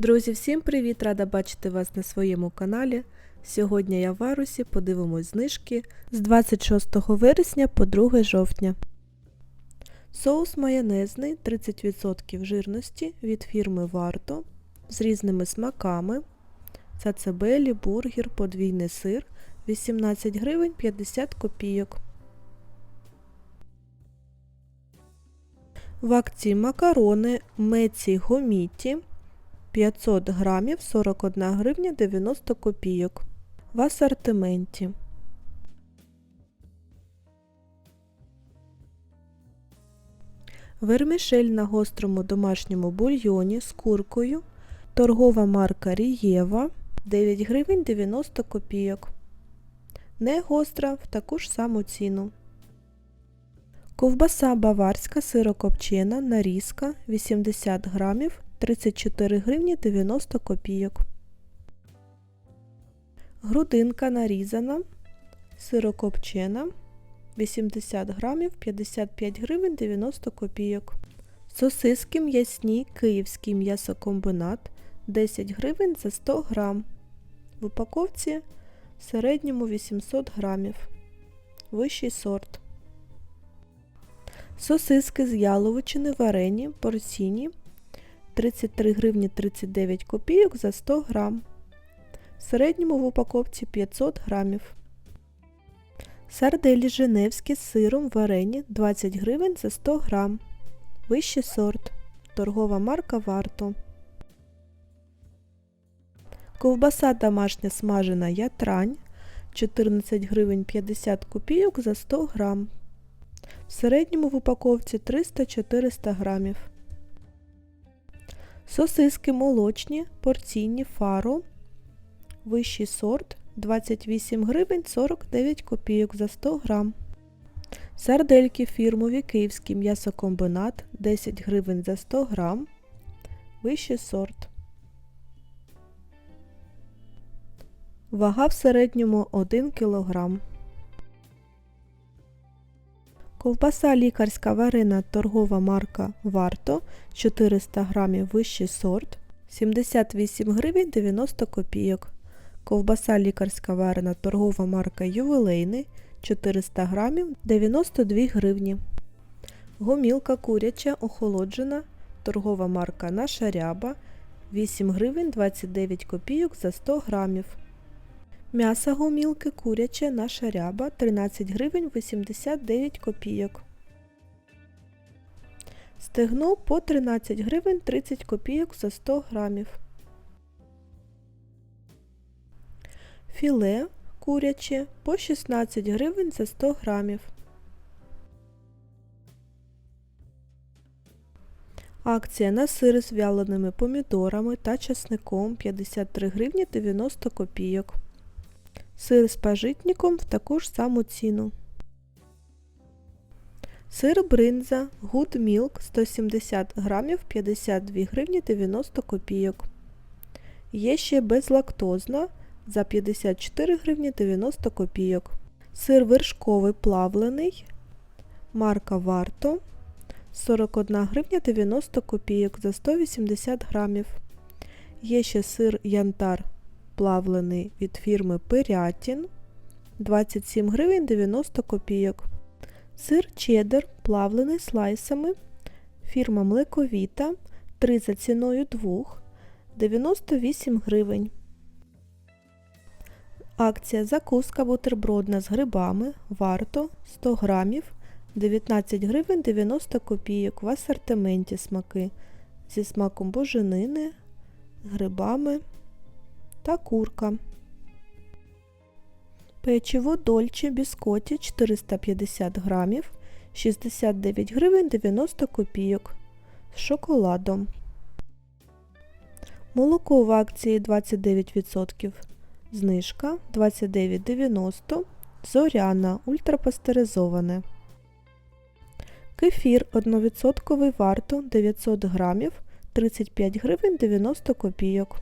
Друзі, всім привіт! Рада бачити вас на своєму каналі. Сьогодні я в Арусі подивимось знижки з 26 вересня по 2 жовтня. Соус майонезний 30% жирності від фірми Варто з різними смаками. Цацебелі, бургер, подвійний сир 18 гривень 50 копійок. В акції макарони Меці Гоміті 500 грамів 41 гривня 90 копійок. В асортименті. Вермішель на гострому домашньому бульйоні з куркою. Торгова марка Рієва 9 гривень 90 копійок. Не гостра в таку ж саму ціну. Ковбаса баварська сирокопчена нарізка 80 грамів 34 гривні 90 копійок. Грудинка нарізана, сирокопчена 80 грамів 55 гривень 90 копійок. Сосиски м'ясні київський м'ясокомбинат 10 гривень за 100 грам. В упаковці в середньому 800 грамів. Вищий сорт. Сосиски з яловичини варені порційні 33 гривні 39 копійок за 100 грам. В середньому в упаковці 500 грамів. Сарделі женевські з сиром варені 20 гривень за 100 грам. Вищий сорт. Торгова марка Варто. Ковбаса домашня смажена ятрань 14 гривень 50 копійок за 100 грам. В середньому в упаковці 300-400 грамів. Сосиски молочні, порційні фаро. Вищий сорт 28 гривень 49 копійок за 100 грам. Сардельки фірмові Київський м'ясокомбинат 10 гривень за 100 грам. Вищий сорт. Вага в середньому 1 кг. Ковбаса лікарська варена торгова марка Варто 400 грамів вищий сорт 78 гривень 90 копійок. Ковбаса лікарська варена торгова марка Ювелейний 400 грамів 92 гривні. Гомілка куряча охолоджена торгова марка Наша ряба 8 гривень 29 копійок за 100 грамів. М'ясо гомілки куряче наша ряба 13 гривень 89 копійок. Стегно по 13 гривень 30 копійок за 100 грамів. Філе куряче по 16 гривень за 100 грамів. Акція на сир з вяленими помідорами та часником 53 гривні 90 копійок. Сир з пажитником в таку ж саму ціну. Сир бринза Good Milk 170 грамів 52 гривні 90 копійок. Є ще безлактозна за 54 гривні 90 копійок. Сир вершковий плавлений. Марка Варто 41 гривня 90 копійок за 180 грамів. Є ще сир янтар плавлений від фірми Пирятін 27 гривень 90 копійок. Сир чеддер плавлений слайсами. Фірма Млековіта 3 за ціною 2 98 гривень. Акція закуска бутербродна з грибами варто 100 грамів 19 гривень 90 копійок в асортименті смаки зі смаком боженини, грибами та курка. Печиво Дольче Біскоті 450 грамів 69 гривень 90 копійок з шоколадом. Молоко в акції 29%. Знижка 29,90 Зоряна ультрапастеризоване. Кефір 1% варто 900 грамів 35 гривень 90 копійок.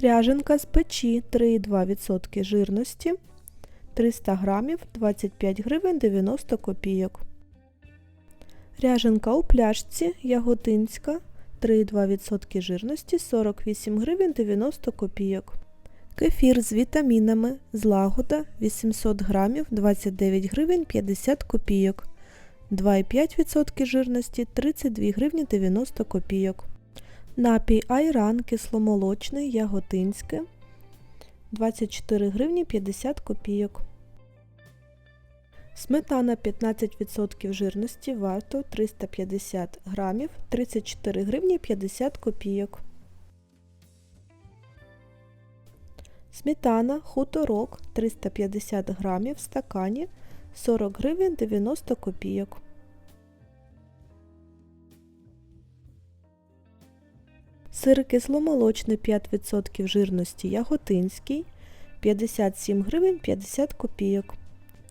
Ряженка з печі 3,2% жирності 300 грамів 25 гривень 90 копійок. Ряженка у пляшці яготинська 3,2% жирності 48 гривень 90 копійок. Кефір з вітамінами злагода 800 грамів 29 гривень 50 копійок. 2,5% жирності 32 гривні 90 копійок. Напій айран кисломолочний яготинське 24 гривні 50 копійок. Сметана 15% жирності варто 350 грамів 34 гривні 50 копійок. Сметана хуторок 350 грамів в стакані 40 гривень 90 копійок. Сир кисломолочний 5% жирності яготинський 57 гривень 50 копійок.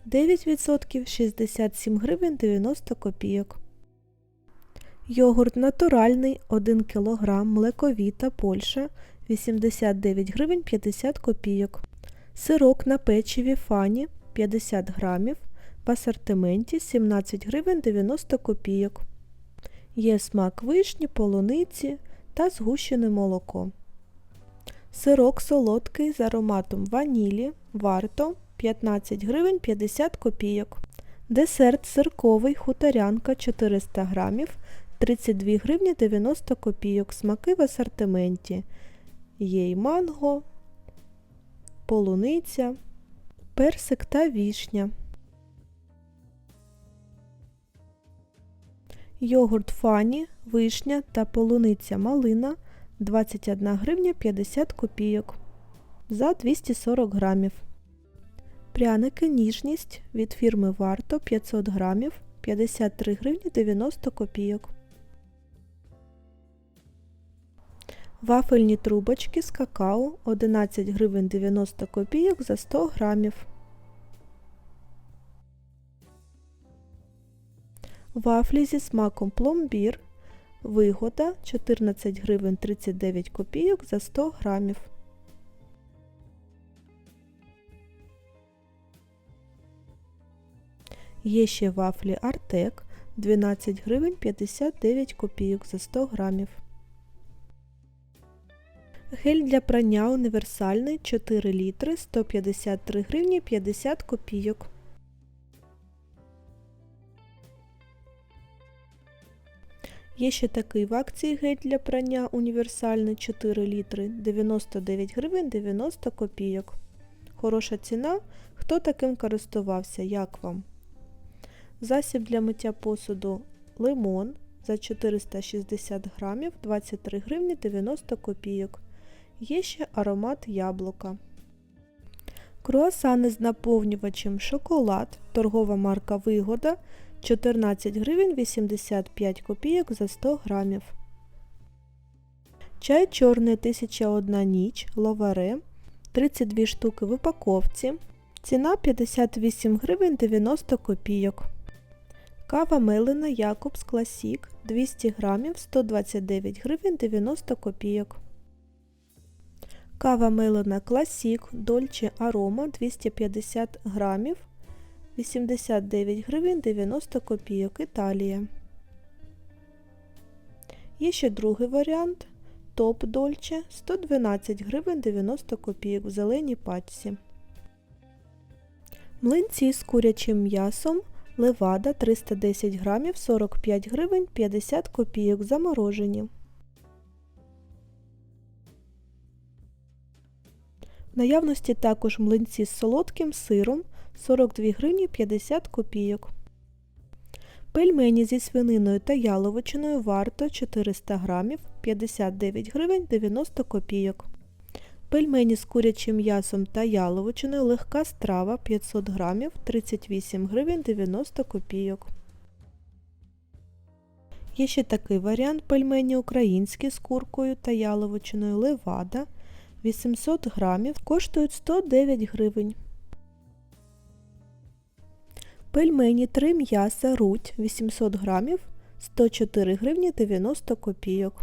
9% 67 гривень 90 копійок. Йогурт натуральний 1 кг млековіта Польща 89 гривень 50 копійок. Сирок на печиві фані 50 грамів в асортименті 17 гривень 90 копійок. Є смак вишні, полуниці та згущене молоко. Сирок солодкий з ароматом ванілі варто 15 гривень 50 копійок. Десерт сирковий хуторянка 400 грамів 32 гривні 90 копійок. Смаки в асортименті. Є й манго, полуниця, персик та вішня. Йогурт фані, вишня та полуниця малина 21 гривня 50 копійок за 240 грамів. Пряники ніжність від фірми Варто 500 грамів 53 гривні 90 копійок. Вафельні трубочки з какао 11 гривень 90 копійок за 100 грамів. Вафлі зі смаком пломбір. Вигода 14 гривень 39 копійок за 100 грамів. Є ще вафлі Артек 12 гривень 59 копійок за 100 грамів. Гель для прання універсальний 4 літри 153 гривні 50 копійок. Є ще такий в акції гель для прання універсальний 4 літри 99 гривень 90 копійок. Хороша ціна. Хто таким користувався, як вам? Засіб для миття посуду лимон за 460 грамів 23 гривні 90 копійок. Є ще аромат яблука. Круасани з наповнювачем шоколад, торгова марка Вигода 14 гривень 85 копійок за 100 грамів. Чай чорний 1001 ніч ловаре 32 штуки в упаковці. Ціна 58 гривень 90 копійок. Кава мелена Якобс Класік 200 грамів 129 гривень 90 копійок. Кава мелена Класік Дольче Арома 250 грамів 89 гривень 90 копійок Італія. Є ще другий варіант Топ Дольче 112 гривень 90 копійок в зеленій пачці. Млинці з курячим м'ясом Левада 310 грамів 45 гривень 50 копійок заморожені. В наявності також млинці з солодким сиром 42 гривні 50 копійок. Пельмені зі свининою та яловичиною варто 400 грамів 59 гривень 90 копійок. Пельмені з курячим м'ясом та яловичиною легка страва 500 грамів 38 гривень 90 копійок. Є ще такий варіант пельмені українські з куркою та яловичиною левада 800 грамів коштують 109 гривень. Пельмені 3 м'яса руть 800 грамів 104 гривні 90 копійок.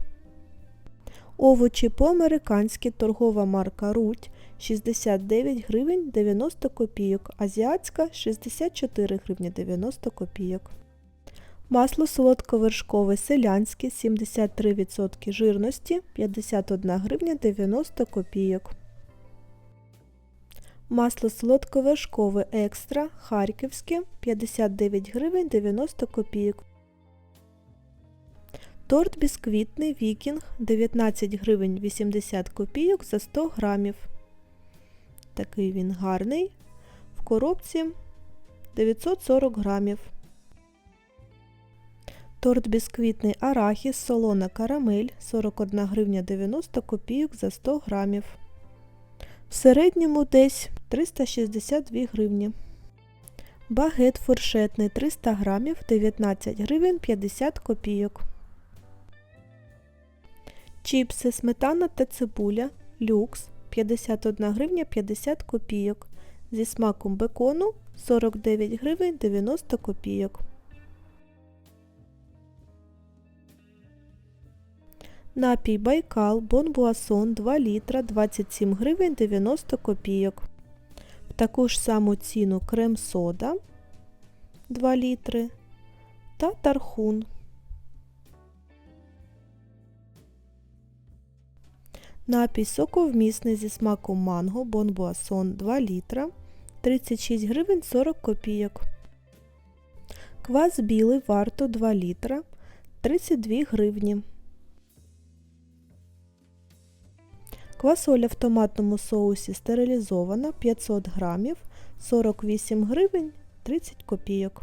Овочі по-американськи торгова марка Руть 69 гривень 90 копійок, азіатська 64 гривні 90 копійок. Масло солодковершкове селянське 73% жирності 51 гривня 90 копійок. Масло солодковершкове екстра харківське 59 гривень 90 копійок. Торт бісквітний Вікінг 19 гривень 80 копійок за 100 грамів. Такий він гарний. В коробці 940 грамів. Торт бісквітний арахіс солона карамель 41 гривня 90 копійок за 100 грамів. В середньому десь 362 гривні. Багет фуршетний 300 грамів 19 гривень 50 копійок. Чіпси сметана та цибуля люкс 51 гривня 50 копійок. Зі смаком бекону 49 гривень 90 копійок. Напій Байкал Бонбуасон 2 літра 27 гривень 90 копійок. В таку ж саму ціну крем сода 2 літри та тархун. Напій соковмісний зі смаком манго Бонбуасон 2 літра 36 гривень 40 копійок. Квас білий варто 2 літра 32 гривні. Квасоля в томатному соусі стерилізована 500 грамів 48 гривень 30 копійок.